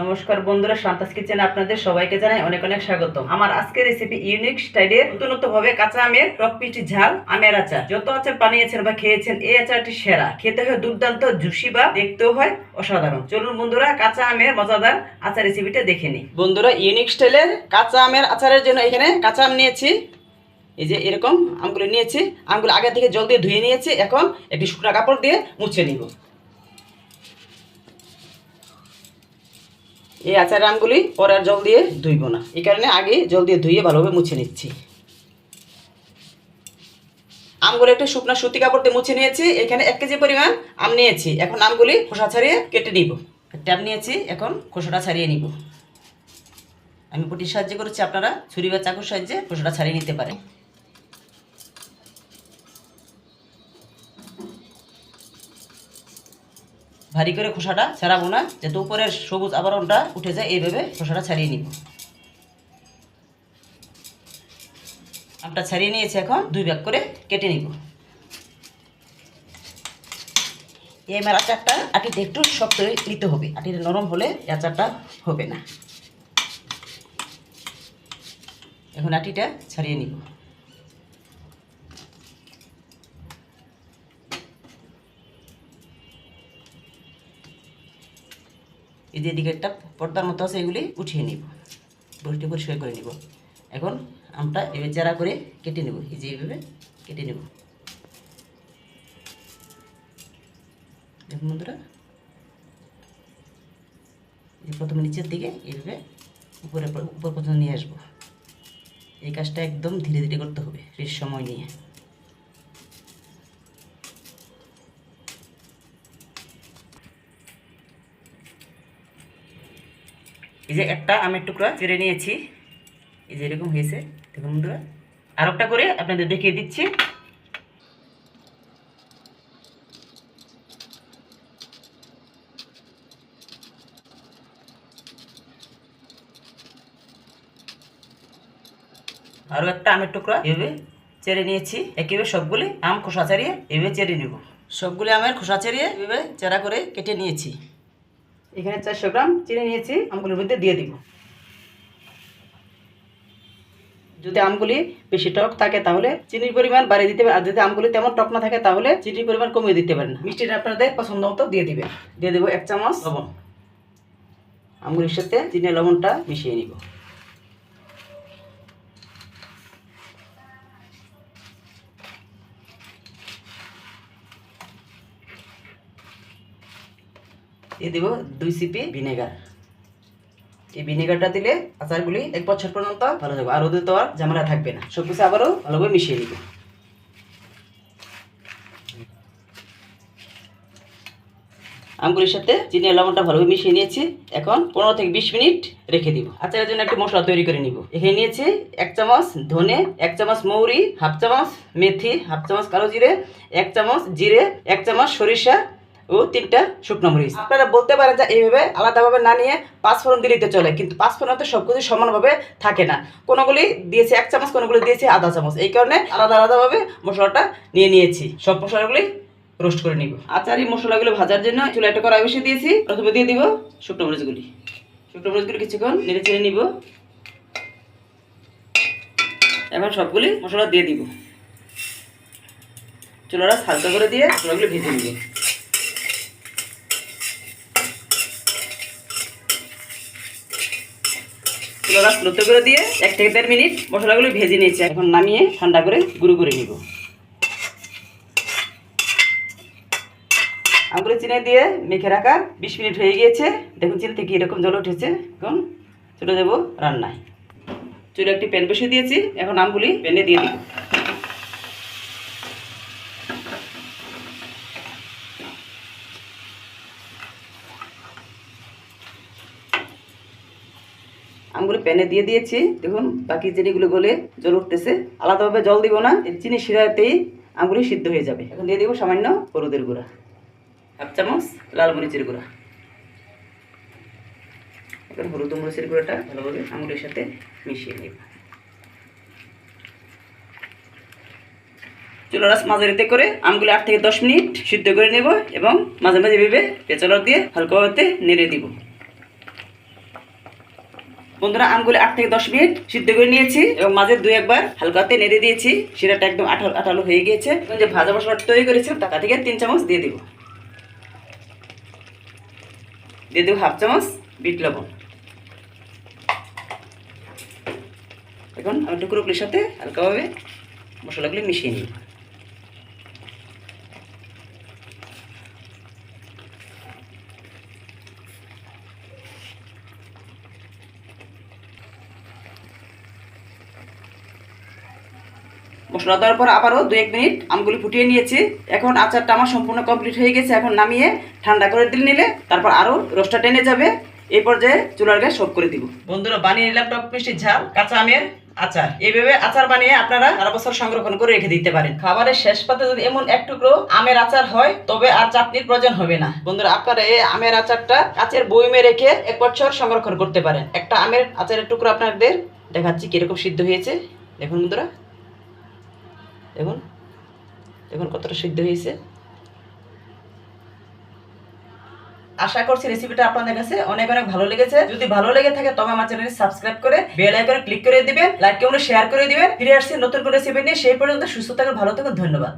নমস্কার বন্ধুরা, শান্তাস কিচেনে আপনাদের সবাইকে জানাই অনেক অনেক স্বাগত আমার আজকের রেসিপি ইউনিক স্টাইলের নতুনত ভাবে কাঁচা আমের টক মিষ্টি ঝাল, আমের আচার। যত আচার বানিয়েছেন বা খেয়েছেন, এই আচারটি সেরা। খেতে হয় দুর্দান্ত, জুসি বা দেখতেও হয় অসাধারণ। চলুন বন্ধুরা, কাঁচা আমের মজাদার আচার রেসিপিটা দেখে নিই। বন্ধুরা ইউনিক স্টাইলের কাঁচা আমের আচারের জন্য এখানে কাঁচা আম নিয়েছি। এই যে এরকম আমগুলো নিয়েছি। আমগুলো আগে থেকে জল দিয়ে ধুয়ে নিয়েছি। এখন একটি শুকনো কাপড় দিয়ে মুছে নিব। এই আচার আমগুলি পরে আর জল দিয়ে ধুইব না। এই কারণে আগে জল দিয়ে ধুয়ে ভালোভাবে মুছে নিচ্ছি। আমগুলো একটা শুকনো সুতি কাপড় দিয়ে মুছে নিয়েছি। এখানে এক কেজি পরিমাণ আম নিয়েছি। এখন আমগুলি খোসা ছাড়িয়ে কেটে নিব। ট্যাপ নিয়েছি, এখন খোসাটা ছাড়িয়ে নিব। আমি পুটির সাহায্য করেছি, আপনারা ছুরি বা চাকুর সাহায্যে খোসাটা ছাড়িয়ে নিতে পারেন। ভারী করে খোসাটা ছাড়াবো না, যাতে উপরের সবুজ আবরণটা উঠে যায়, এইভাবে খোসাটা ছাড়িয়ে নিব। আমটা ছাড়িয়ে নিয়েছি এখন, দুই ভাগ করে কেটে নিব। এই আমার আচারটা আটিতে একটু শক্ত নিতে হবে, আটিটা নরম হলে আচারটা হবে না। এখন আটিটা ছাড়িয়ে নিব। এদিকে একটা পর্দার মতো আছে, এগুলি উঠিয়ে নিব। বড়িটি পরিষ্কার করে নিব। এখন আমটা এভাবে চেরা করে কেটে নেব। এই যে এইভাবে কেটে নেব। দেখুন বন্ধুরা প্রথমে নিচের দিকে এইভাবে উপরে, উপর পর্যন্ত নিয়ে আসব। এই কাজটা একদম ধীরে ধীরে করতে হবে, বেশ সময় নিয়ে। এই যে একটা আমের টুকরা চেড়ে নিয়েছি। এই যে এরকম হয়েছে। দেখুন বন্ধুরা। আর একটা করে আপনাদের দেখিয়ে দিচ্ছি। আরও একটা আমের টুকরা এভাবে চেড়ে নিয়েছি। একেবারে সবগুলি আম খোসা ছাড়িয়ে এভাবে চেড়ে নেব। সবগুলি আমের খোসা ছাড়িয়ে এভাবে চেরা করে কেটে নিয়েছি। এখানে চারশো গ্রাম চিনি নিয়েছি আমগুলির মধ্যে দিয়ে দিব। যদি আমগুলি বেশি টক থাকে তাহলে চিনির পরিমাণ বাড়িয়ে দিতে পারেন আর যদি আমগুলি তেমন টক না থাকে তাহলে চিনির পরিমাণ কমিয়ে দিতে পারেন মিষ্টিটা আপনাদের পছন্দ মতো দিয়ে দিবে। দিয়ে দেবো এক চামচ লবণ। আমগুলির সাথে চিনি লবণটা মিশিয়ে নিব। দিয়ে দেবো দুই সিপি ভিনেগার। এই ভিনেগারটা দিলে আচারগুলি এক বছর পর্যন্ত ভালো থাকবে, আর ওদের তো আর ঝামেলা থাকবে না। সব কিছু আবারও ভালোভাবে মিশিয়ে দিব আমগুলির সাথে চিনি লবণটা ভালোভাবে মিশিয়ে নিয়েছি। এখন পনেরো থেকে বিশ মিনিট রেখে দিব। আচারের জন্য একটি মশলা তৈরি করে নিব। এখানে নিয়েছি এক চামচ ধনে, এক চামচ মৌরি, হাফ চামচ মেথি, হাফ চামচ কালো জিরে, এক চামচ জিরে, এক চামচ সরিষা ও তিনটা শুকনো মরিচ। আপনারা বলতে পারেন যে এইভাবে আলাদাভাবে না নিয়ে পাঁচ ফোড়ন দিলেতে চলে, কিন্তু পাঁচ ফোড়ন তো সব কিছু সমানভাবে থাকে না। কোনোগুলি দিয়েছে এক চামচ, কোনোগুলি দিয়েছে আধা চামচ। এই কারণে আলাদা আলাদাভাবে মশলাটা নিয়ে নিয়েছি। সব মশলাগুলি রোস্ট করে নিব। আচার এই মশলাগুলো ভাজার জন্য চুলা একটা কড়াই বসিয়ে দিয়েছি। প্রথমে দিয়ে দিব শুকনো মরিচগুলি। শুকনো মরিচগুলি কিছুক্ষণ নেড়ে চেড়ে নিব। এখন সবগুলি মশলা দিয়ে দিব। চুলাটা হালকা করে দিয়ে মশলাগুলো ভেজে নিব। চুলাটা লুতো করে দিয়ে এক থেকে দেড় মিনিট মশলাগুলো ভেজে নিয়েছি। এখন নামিয়ে ঠান্ডা করে গুঁড়ো করে নিব। আঙুলে চিনে দিয়ে মেখে রাখা বিশ মিনিট হয়ে গিয়েছে। দেখুন চিনি থেকে এরকম জল উঠেছে। এখন চলে যাব রান্নায়। চুলে একটি প্যান বসিয়ে দিয়েছি। এখন আমগুলি প্যানে দিয়ে দিব আমগুলো প্যানে দিয়ে দিয়েছি। দেখুন, বাকি চিনিগুলো গলে জল উঠতেছে। আলাদাভাবে জল দিব না চিনি শিরাতেই আমগুলি সিদ্ধ হয়ে যাবে। এখন দিয়ে দিব সামান্য হলুদের গুঁড়া। হাফ চামচ লাল মরিচের গুঁড়া। এখন হলুদ মরিচের গুঁড়াটা ভালোভাবে আঙুলের সাথে মিশিয়ে নেব। চুলার আঁচ মাঝারিতে করে আমগুলো আট থেকে দশ মিনিট সিদ্ধ করে নেব এবং মাঝে মাঝে ভেবে পেঁচালর দিয়ে হালকাভাবে নেড়ে দিব। বন্ধুরা আমগুলো আট থেকে দশ মিনিট সিদ্ধ করে নিয়েছি এবং মাঝে দুই একবার হালকাতে নেড়ে দিয়েছি। সেটাটা একদম আঠালো আঠালো হয়ে গিয়েছে। যে ভাজা মশলাটা তৈরি করেছিলাম তা থেকে তিন চামচ দিয়ে দিব। দিয়ে দেবো হাফ চামচ বিট লবণ। এখন আমি টুকরোগুলির সাথে হালকাভাবে মশলাগুলি মিশিয়ে নিই মশলা দেওয়ার পর আবারও দু এক মিনিট আমগুলি ফুটিয়ে নিয়েছি। এখন আচারটা আমার সম্পূর্ণ কমপ্লিট হয়ে গেছে। এখন নামিয়ে ঠান্ডা করে দিলে নিলে তারপর আরও রসটা টেনে যাবে। এই পর্যায়ে চুলার গ্যাস সব করে দিব। বন্ধুরা, বানিয়ে নিলাম টক মিষ্টি ঝাল, কাঁচা আমের আচার। এইভাবে আচার বানিয়ে আপনারা সারা বছর সংরক্ষণ করে রেখে দিতে পারেন। খাবারের শেষ পাতে যদি এমন এক টুকরো আমের আচার হয়, তবে আর চাটনির প্রয়োজন হবে না। বন্ধুরা, আপনারা এই আমের আচারটা কাচের বইমে রেখে এক বছর সংরক্ষণ করতে পারেন। একটা আমের আচারের টুকরো আপনাদের দেখাচ্ছি কীরকম সিদ্ধ হয়েছে। দেখুন বন্ধুরা। দেখুন দেখুন কতটা সিদ্ধ হয়েছে। আশা করছি রেসিপিটা আপনাদের কাছে অনেক অনেক ভালো লেগেছে। যদি ভালো লেগে থাকে, তবে আমার চ্যানেলটি সাবস্ক্রাইব করে বেল আইকনে ক্লিক করে দিবেন লাইক কেমন শেয়ার করে দিবেন। ফিরে আসছি নতুন করে রেসিপি নিয়ে, সেই পর্যন্ত সুস্থ থাকুন, ভালো থাকুন, ধন্যবাদ।